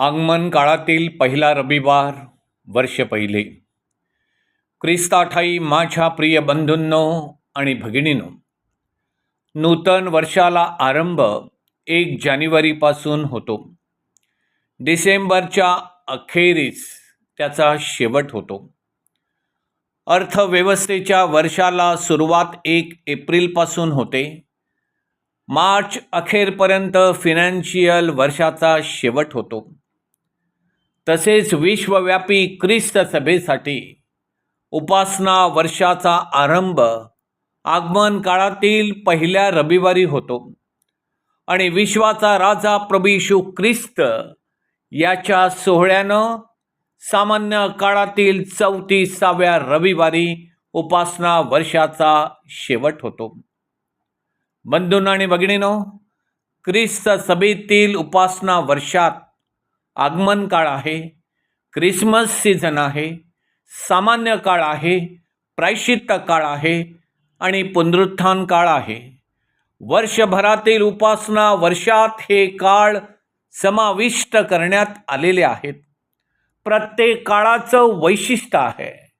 आगमन काळातील पहिला रविवार वर्ष पहिले. क्रिस्ताठाई माझ्या प्रिय बंधूंनो आणि भगिनीनो नूतन वर्षाला आरंभ एक जानेवारीपासून होतो. डिसेंबरच्या अखेरीस त्याचा शेवट होतो. अर्थव्यवस्थेच्या वर्षाला सुरुवात एक एप्रिलपासून होते. मार्च अखेरपर्यंत फिनान्शियल वर्षाचा शेवट होतो. तसेच विश्वव्यापी ख्रिस्त सभेसाठी उपासना वर्षाचा आरंभ आगमन काळातील पहिल्या रविवारी होतो. आणि विश्वाचा राजा प्रभू ख्रिस्त याच्या सोहळ्यानं सामान्य काळातील चौतीसाव्या रविवारी उपासना वर्षाचा शेवट होतो. बंधून आणि भगिनीनो ख्रिस्त सभेतील उपासना वर्षात आगमन काळ आहे क्रिसमस सीझन आहे सामान्य काळ आहे प्रायश्चित्त काळ आहे आणि पुनरुत्थान काळ आहे. वर्षभरातील उपासना वर्षात हे काळ समाविष्ट करण्यात आलेले आहेत. प्रत्येक काळाचं वैशिष्ट्य आहे.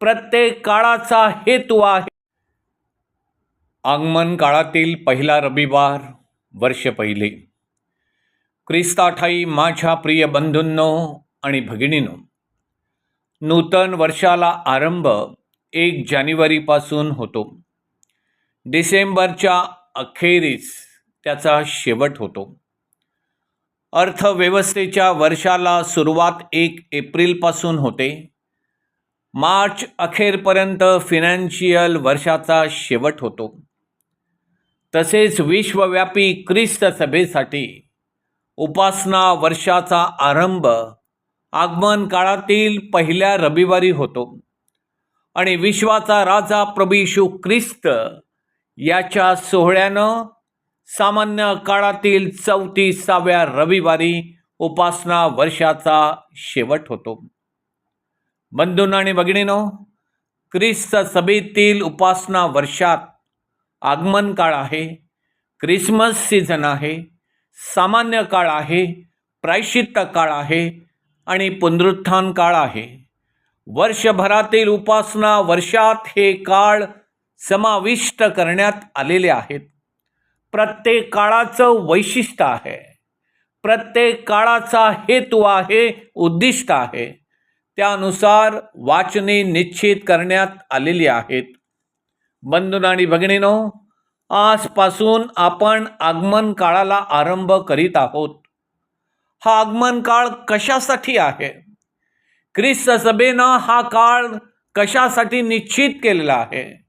प्रत्येक काळाचा हेतू आहे. आगमन काळातील पहिला रविवार वर्ष पहिले. ख्रिस्ताठाई माझ्या प्रिय बंधूंनो आणि भगिनीनो नूतन वर्षाला आरंभ एक जानेवारीपासून होतो. डिसेंबरच्या अखेरीस त्याचा शेवट होतो. अर्थव्यवस्थेच्या वर्षाला सुरुवात एक एप्रिलपासून होते. मार्च अखेरपर्यंत फिनान्शियल वर्षाचा शेवट होतो. तसेच विश्वव्यापी ख्रिस्त सभेसाठी उपासना वर्षाचा आरंभ आगमन काळातील पहिल्या रविवारी होतो. आणि विश्वाचा राजा प्रभू ख्रिस्त याच्या सोहळ्यानं सामान्य काळातील चौतीसाव्या रविवारी उपासना वर्षाचा शेवट होतो. बंधून आणि भगिनीनो ख्रिस्त सभेतील उपासना वर्षात आगमन काळ आहे. क्रिसमस सीझन आहे. सामान्य काळ आहे प्रायश्चित्त काळ आहे आणि पुनरुत्थान काळ आहे. वर्षभरातील उपासना वर्षात हे काळ समाविष्ट करण्यात आलेले आहेत. प्रत्येक काळाचं वैशिष्ट्य आहे. प्रत्येक काळाचा हेतू आहे उद्दिष्ट आहे. त्यानुसार वाचने निश्चित करण्यात आलेली आहेत. बंधून आणि भगिनीनो आजपासून आपण आगमन काळाला आरंभ करीत आहोत. हा आगमन काळ कशासाठी आहे? ख्रिस्त सभेनं हा काळ कशासाठी निश्चित केलेला आहे?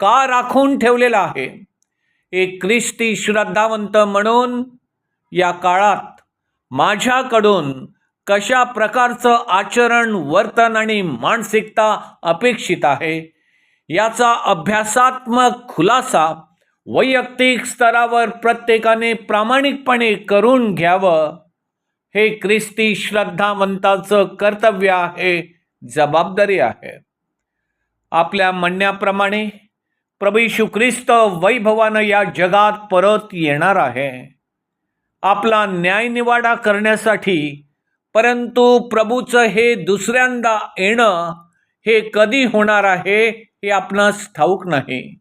का राखून ठेवलेला आहे? एक ख्रिस्ती श्रद्धावंत म्हणून या काळात माझ्याकडून कशा प्रकारचं आचरण वर्तन आणि मानसिकता अपेक्षित आहे? याचा अभ्यासात्मक खुलासा वैयक्तिक स्तरावर प्रत्येकाने प्रामाणिकपणे करून घ्यावं. हे ख्रिस्ती श्रद्धावंताचं कर्तव्य आहे जबाबदारी आहे. आपल्या म्हणण्याप्रमाणे प्रभू ख्रिस्त वैभवानं या जगात परत येणार आहे. आपला न्यायनिवाडा करण्यासाठी परंतु प्रभूचं हे दुसऱ्यांदा येणं हे कधी होणार आहे हे आपणास ठाऊक नाही.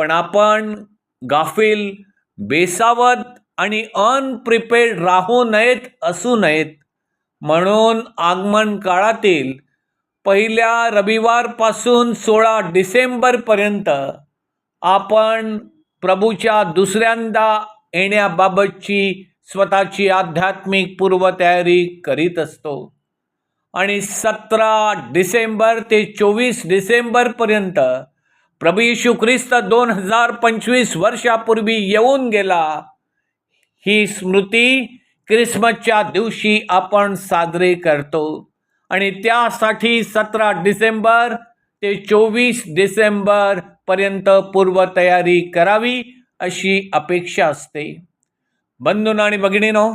पण आपण गाफील बेसावत आणि अनप्रिपेअर्ड राहू नयेत असू नयेत. म्हणून आगमन काळातील पहिल्या रविवारपासून सोळा डिसेंबरपर्यंत आपण प्रभूच्या दुसऱ्यांदा येण्याबाबतची स्वतःची आध्यात्मिक पूर्वतयारी करीत असतो. आणि सतरा डिसेंबर ते चोवीस डिसेंबरपर्यंत प्रभू येशू ख्रिस्त दोन हजार पंचवीस वर्षापूर्वी येऊन गेला. ही स्मृती क्रिसमसच्या दिवशी आपण साजरे करतो. आणि त्यासाठी सतरा डिसेंबर ते चोवीस डिसेंबरपर्यंत पूर्वतयारी करावी अशी अपेक्षा असते. बंधून आणि भगिनीनो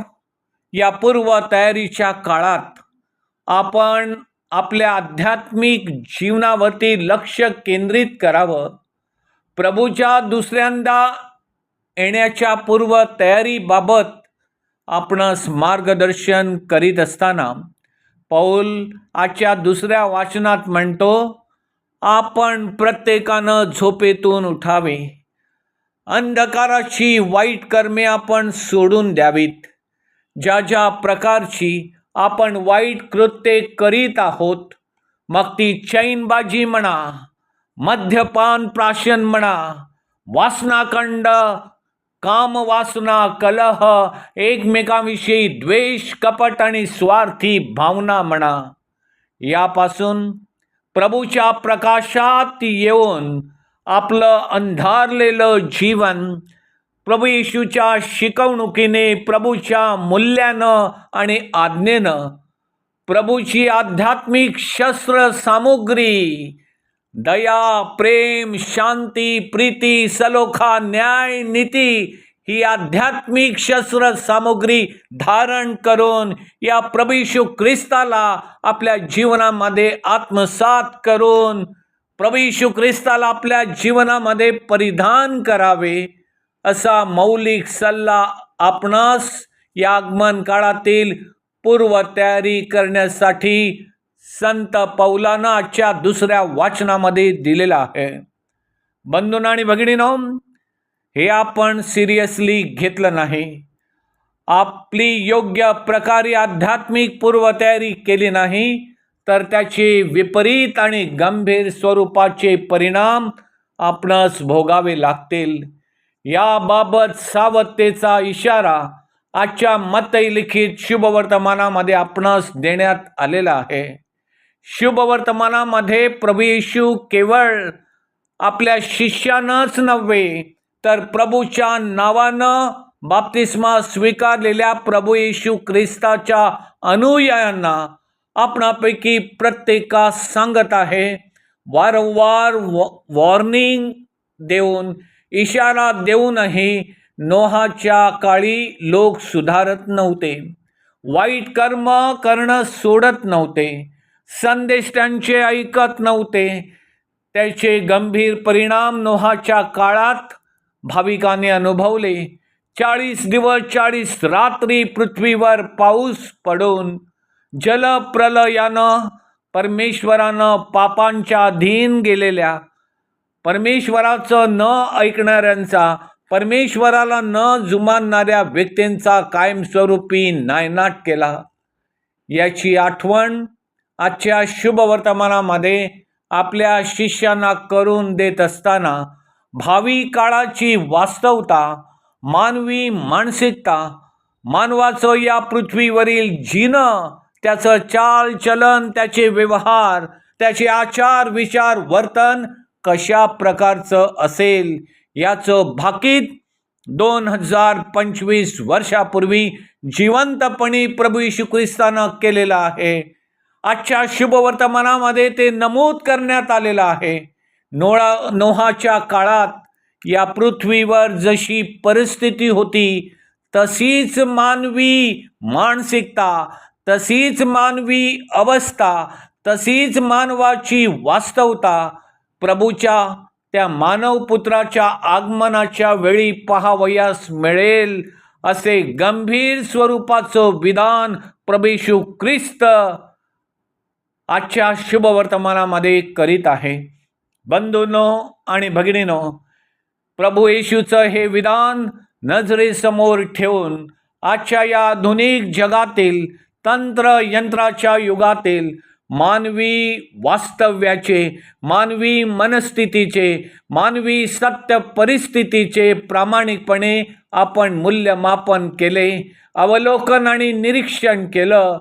या पूर्वतयारीच्या काळात आपण आपल्या आध्यात्मिक जीवनावरती लक्ष केंद्रित करावं. प्रभूच्या दुसऱ्यांदा येण्याच्या पूर्व तयारीबाबत आपणास मार्गदर्शन करीत असताना पौल आजच्या दुसऱ्या वाचनात म्हणतो आपण प्रत्येकानं झोपेतून उठावे. अंधकाराची वाईट कर्मे आपण सोडून द्यावीत. ज्या ज्या प्रकारची आपण वाईट कृत्ये करीत आहोत. मग ती चैनबाजी म्हणा मद्यपान प्राशन म्हणा वासनाखंड कामवासना कलह एकमेकांविषयी द्वेष कपट आणि स्वार्थी भावना म्हणा. यापासून प्रभूच्या प्रकाशात येऊन आपलं अंधारलेलं जीवन प्रभू येशूच्या शिकवणुकीने प्रभूच्या मूल्यानं आणि आज्ञेनं प्रभूची आध्यात्मिक शस्त्र सामुग्री दया प्रेम शांती प्रीती सलोखा न्याय नीती ही आध्यात्मिक शस्त्र सामुग्री धारण करून या प्रभू ख्रिस्ताला आपल्या जीवनामध्ये आत्मसात करून प्रभू ख्रिस्ताला आपल्या जीवनामध्ये परिधान करावे. असा मौलिक सल्ला आपणास या आगमन काळातील पूर्वतयारी करण्यासाठी संत पौलानाच्या दुसऱ्या वाचनामध्ये दिलेला आहे. बंधून आणि भगिनीनो हे आपण सिरियसली घेतलं नाही. आपली योग्य प्रकारे आध्यात्मिक पूर्वतयारी केली नाही तर त्याचे विपरीत आणि गंभीर स्वरूपाचे परिणाम आपणास भोगावे लागतील. याबाबत सावधतेचा इशारा आजच्या मतलिखित शुभवर्तमानामध्ये आपणास देण्यात आलेला आहे. शुभवर्तमानामध्ये प्रभू येशू केवळ आपल्या शिष्यानंच नव्हे तर प्रभूच्या नावानं बाप्तिस्मा स्वीकारलेल्या प्रभू येशू ख्रिस्ताच्या अनुयायांना आपणापैकी प्रत्येकास सांगत आहे वारंवार वॉर्निंग देऊन इशारा देऊनही नोहाच्या काळी लोक सुधारत नव्हते. वाईट कर्म करणं सोडत नव्हते. संदेश त्यांचे ऐकत नव्हते. त्याचे गंभीर परिणाम नोहाच्या काळात भाविकाने अनुभवले. चाळीस दिवस चाळीस रात्री पृथ्वीवर पाऊस पडून जलप्रलयानं परमेश्वरानं पापांच्या अधीन गेलेल्या परमेश्वराचं न ऐकणाऱ्यांचा परमेश्वराला न जुमानणाऱ्या व्यक्तींचा कायमस्वरूपी नायनाट केला. याची आठवण आजच्या शुभवर्तमानामध्ये आपल्या शिष्यांना करून देत असताना भावी काळाची वास्तवता मानवी मानसिकता मानवाचं या पृथ्वीवरील जीनं त्याचं चालचलन त्याचे व्यवहार त्याचे आचार विचार वर्तन कशा प्रकारचं असेल याचं भाकीत दोन हजार पंचवीस वर्षापूर्वी जिवंतपणी प्रभू यशू ख्रिस्तानं केलेलं आहे. आजच्या शुभवर्तमानामध्ये ते नमूद करण्यात आलेलं आहे. नोळा नोहाच्या काळात या पृथ्वीवर जशी परिस्थिती होती तशीच मानवी मानसिकता तशीच मानवी अवस्था तशीच मानवाची वास्तवता प्रभूच्या त्या मानवपुत्राच्या आगमनाच्या वेळी पहावयास मिळेल असे गंभीर स्वरूपाचं विधान प्रभेशू ख्रिस्त आजच्या शुभवर्तमानामध्ये करीत आहे. बंधूनो आणि भगिनीनो प्रभू येशूचं हे विधान नजरेसमोर ठेवून आजच्या या आधुनिक जगातील तंत्र यंत्राच्या युगातील मानवी वास्तव्याचे मानवी मनस्थितीचे मानवी सत्य परिस्थितीचे प्रामाणिकपणे आपण मूल्यमापन केले अवलोकन आणि निरीक्षण केलं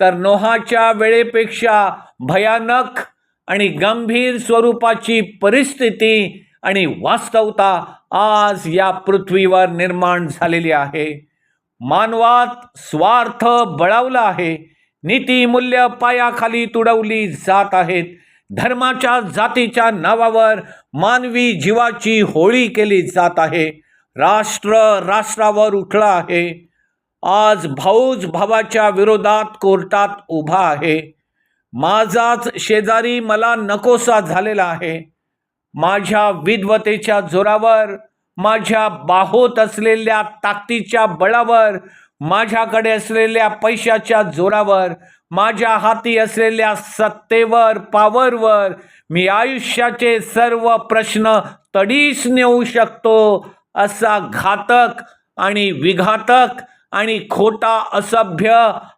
तर नोहाच्या वेळेपेक्षा भयानक आणि गंभीर स्वरूपाची परिस्थिती आणि वास्तवता आज या पृथ्वीवर निर्माण झालेली आहे. मानवात स्वार्थ बळावला आहे. नीतिमूल्य पायाखाली तुडवली जात आहेत. धर्माच्या जातीच्या नावावर मानवी जीवाची होळी केली जात आहे. राष्ट्र राष्ट्रावर उठला आहे. आज भाऊज भावाच्या विरोधात कोर्टात उभा आहे. माझाच शेजारी मला नकोसा झालेला आहे. माझ्या विद्वतेच्या जोरावर माझ्या बाहोत असलेल्या ताकदीच्या बळावर माझ्याकडे असलेल्या पैशाच्या जोरावर माझ्या हाती असलेल्या सत्तेवर पावरवर मी आयुष्याचे सर्व प्रश्न तडीस नेऊ शकतो असा घातक आणि विघातक आणि खोटा असभ्य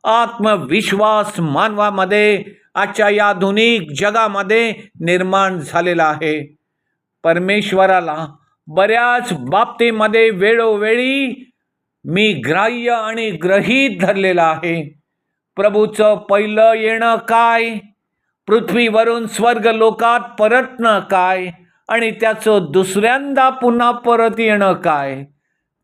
आत्मविश्वास मानवामध्ये आजच्या या आधुनिक जगामध्ये निर्माण झालेला आहे. परमेश्वराला बऱ्याच बाबतीमध्ये वेळोवेळी मी ग्राह्य आणि ग्रहीत धरलेलं आहे. प्रभूचं पहिलं येणं काय? पृथ्वीवरून स्वर्ग लोकात परतणं काय? आणि त्याचं दुसऱ्यांदा पुन्हा परत येणं काय?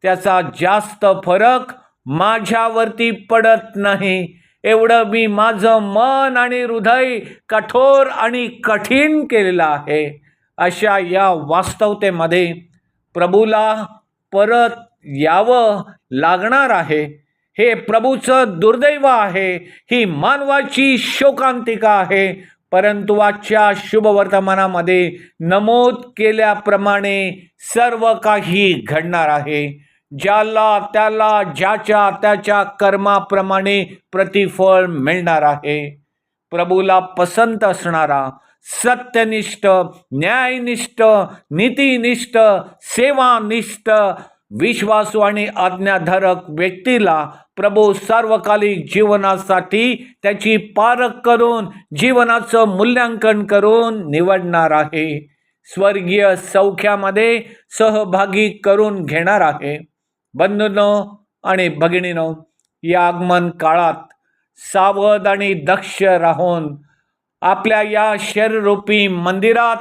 त्याचा जास्त फरक माझ्यावरती पडत नाही. एवढं मी माझं मन आणि हृदय कठोर आणि कठीण केलेलं आहे. अशा या वास्तवतेमध्ये प्रभूला परत यावं लागणार आहे. हे प्रभूचं दुर्दैव आहे. ही मानवाची शोकांतिका आहे. परंतु आजच्या शुभवर्तमानामध्ये नमूद केल्याप्रमाणे सर्व काही घडणार आहे. ज्याला त्याला ज्याच्या त्याच्या कर्माप्रमाणे प्रतिफळ मिळणार आहे. प्रभूला पसंत असणारा सत्यनिष्ठ न्यायनिष्ठ नीतिनिष्ठ सेवानिष्ठ विश्वासू आणि आज्ञाधारक व्यक्तीला प्रभू सार्वकालिक जीवनासाठी त्याची पारख करून जीवनाचं मूल्यांकन करून निवडणार आहे. स्वर्गीय सौख्यामध्ये सहभागी करून घेणार आहे. बंधूनो आणि भगिनीनो या आगमन काळात सावध आणि दक्ष राहून आपल्या या शरीरूपी मंदिरात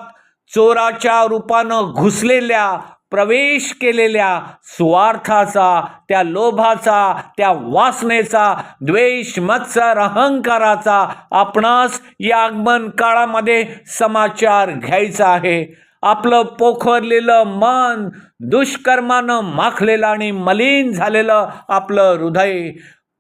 चोराच्या रूपानं घुसलेल्या प्रवेश केलेल्या स्वार्थाचा त्या लोभाचा त्या वासनेचा द्वेष मत्सर अहंकाराचा आपणास या आगमन काळामध्ये समाचार घ्यायचा आहे. आपलं पोखरलेलं मन दुष्कर्मानं माखलेलं आणि मलिन झालेलं आपलं हृदय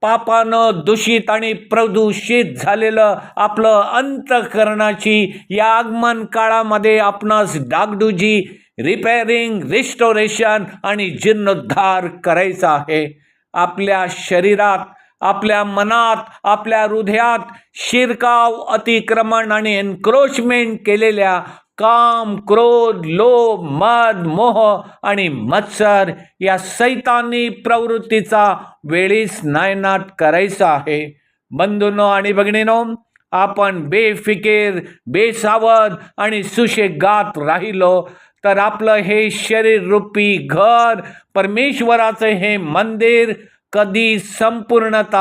पापानं दूषित आणि प्रदूषित झालेलं आपलं अंतकरणाची या आगमन काळामध्ये आपणास डागडुजी रिपेअरिंग रिस्टोरेशन आणि जीर्णोद्धार करायचा आहे. आपल्या शरीरात आपल्या मनात आपल्या हृदयात शिरकाव अतिक्रमण आणि एन्क्रोचमेंट केलेल्या काम क्रोध लोभ मद मोह आणि मत्सर या सैतानी प्रवृत्तीचा वेळीच नायनाट करायचा आहे. बंधूनो आणि भगिनीनो आपण बेफिकीर बेसावध आणि सुशेगात राहिलो तर आपलं हे शरीर रूपी घर परमेश्वराचं हे मंदिर कधी संपूर्णत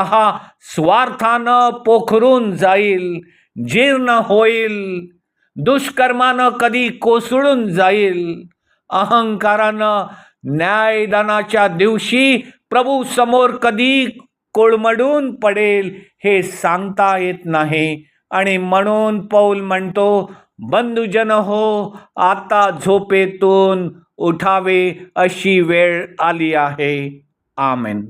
स्वार्थानं पोखरून जाईल जीर्ण होईल. दुष्कर्मानं कधी कोसळून जाईल? अहंकारानं न्यायदानाच्या दिवशी प्रभू समोर कधी कोळमडून पडेल हे सांगता येत नाही. आणि म्हणून पौल म्हणतो बंधुजन हो आता झोपेतून उठावे अशी वेळ आली आहे. आमेन.